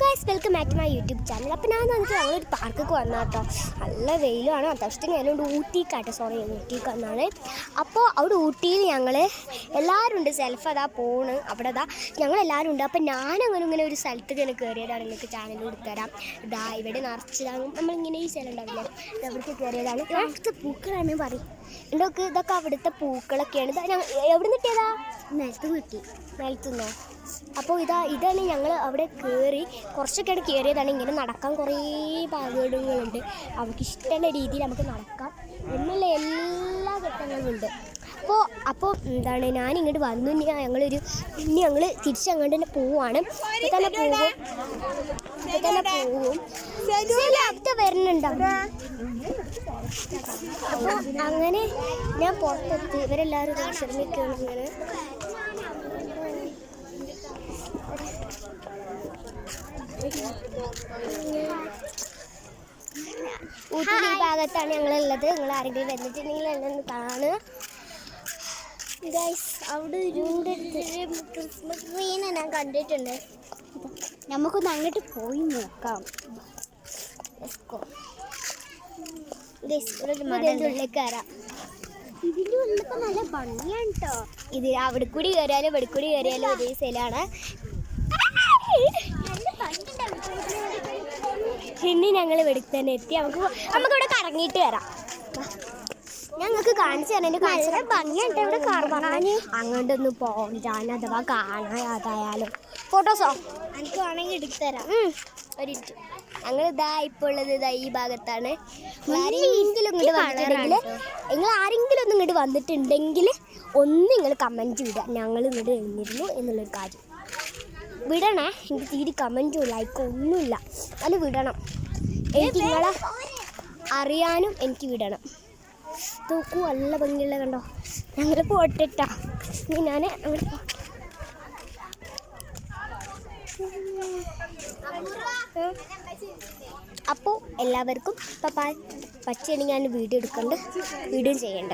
Guys welcome back to my YouTube channel അപ്പോൾ ഞാൻ വന്നിട്ട് ഞങ്ങളൊരു പാർക്കൊക്കെ വന്ന കേട്ടോ. നല്ല വെയിലാണ് അത്യാവശ്യത്തിന് ഞാനോട് ഊട്ടിക്കാട്ടെ. സോറി ഊട്ടിക്ക് വന്നാണ്. അപ്പോൾ അവിടെ ഊട്ടിയിൽ ഞങ്ങൾ എല്ലാവരും ഉണ്ട്. സെൽഫ് അതാ പോണ്. അവിടെ അതാ ഞങ്ങൾ എല്ലാവരും ഉണ്ട്. അപ്പോൾ ഞാനങ്ങനെ ഇങ്ങനെ ഒരു സ്ഥലത്ത് ഇങ്ങനെ കയറിയതാണ് നിങ്ങൾക്ക് ചാനൽ കൊടുത്തരാം ഇതാ ഇവിടെ നിറച്ചതാണ് നമ്മളിങ്ങനെ ഈ സ്ഥലം ഉണ്ടാവില്ലേ? അവിടേക്ക് കയറിയതാണ് പൂക്കളാണ് പറയും. എന്തൊക്കെ ഇതൊക്കെ അവിടുത്തെ പൂക്കളൊക്കെയാണ്. ഇതാ ഞങ്ങൾ എവിടെ നിട്ടിയതാ നിലത്ത് കിട്ടി. നിലത്തുനിന്നോ അപ്പോൾ ഇതാ ഇതാണ് ഞങ്ങൾ അവിടെ കയറി കുറച്ചൊക്കെ ആണ് കയറിയതാണ് ഇങ്ങനെ നടക്കാൻ കുറേ പാകേടുകളുണ്ട്. അവർക്ക് ഇഷ്ടമുള്ള രീതിയിൽ നമുക്ക് നടക്കാം. എന്നുള്ള എല്ലാ ഘട്ടങ്ങളും ഉണ്ട് അപ്പോൾ അപ്പോൾ എന്താണ് ഞാൻ ഇങ്ങോട്ട് വന്നു. ഇനി ഞങ്ങളൊരു ഇനി ഞങ്ങൾ തിരിച്ചങ്ങോട്ട് തന്നെ പോവാണ്. തന്നെ പോവും. തന്നെ പോവും. അടുത്ത വരുന്നുണ്ട്? അവിടെ. അപ്പോൾ അങ്ങനെ ഞാൻ പുറത്തെത്തി. ഇവരെല്ലാവരും ശ്രമിക്കുന്നു ഇങ്ങനെ. ഊട്ടി ഭാഗത്താണ് ഞങ്ങളുള്ളത്. നിങ്ങൾ ആരെങ്കിലും വന്നിട്ടുണ്ടെങ്കിൽ എന്നെ കാണുക. അവിടെ ക്രിസ്മസ് ട്രീനെ ഞാൻ കണ്ടിട്ടുണ്ട്. നമുക്കൊന്ന് അങ്ങോട്ട് പോയി നോക്കാം. കയറാം ഇതിന്റെ നല്ല ഭംഗിയാണ് കേട്ടോ ഇത് അവിടെ കൂടി കയറിയാലും ഇവിടെ കൂടി കയറിയാലും ഒരേ സ്ഥലമാണ് പിന്നെ ഞങ്ങൾ ഇവിടെ തന്നെ എത്തി. നമുക്ക് നമുക്കിവിടെ കറങ്ങിയിട്ട് വരാം. ഞങ്ങൾക്ക് കാണിച്ചു തരാൻ കാണിച്ചു ഭംഗിയുണ്ട് ഇവിടെ കാണാൻ അങ്ങോട്ടൊന്ന് പോകാൻ അഥവാ കാണാതായാലും ഫോട്ടോസോ എനിക്ക് വേണമെങ്കിൽ എടുത്തു തരാം. ഞങ്ങൾ ഇതാ ഇപ്പോൾ ഉള്ളത് ഇതാ ഈ ഭാഗത്താണ്. ആരെങ്കിലും ഇങ്ങോട്ട് വന്നിട്ടുണ്ടെങ്കിൽ നിങ്ങൾ ആരെങ്കിലും ഒന്ന് ഇങ്ങോട്ട് വന്നിട്ടുണ്ടെങ്കിൽ ഒന്ന് നിങ്ങൾ കമന്റ് വിടുക ഞങ്ങൾ ഇവിടെ എഴുന്നിരുന്നു എന്നുള്ളൊരു കാര്യം. വിടണേ. എനിക്ക് തീരെ കമന്റും ലൈക്കോ ഒന്നുമില്ല. അത് വിടണം. എനിക്ക് നിങ്ങളെ അറിയാനും എനിക്ക് വിടണം. നോക്കൂ നല്ല ഭംഗിയുള്ള കണ്ടോ? ഞങ്ങൾ പോട്ടിട്ടാ. ഇനി ഞാൻ അവിടെ അപ്പോൾ എല്ലാവർക്കും പപ്പാ പച്ചയാണ് ഞാൻ വീഡിയോ എടുക്കണ്ട്. വീഡിയോ ചെയ്യണ്ട.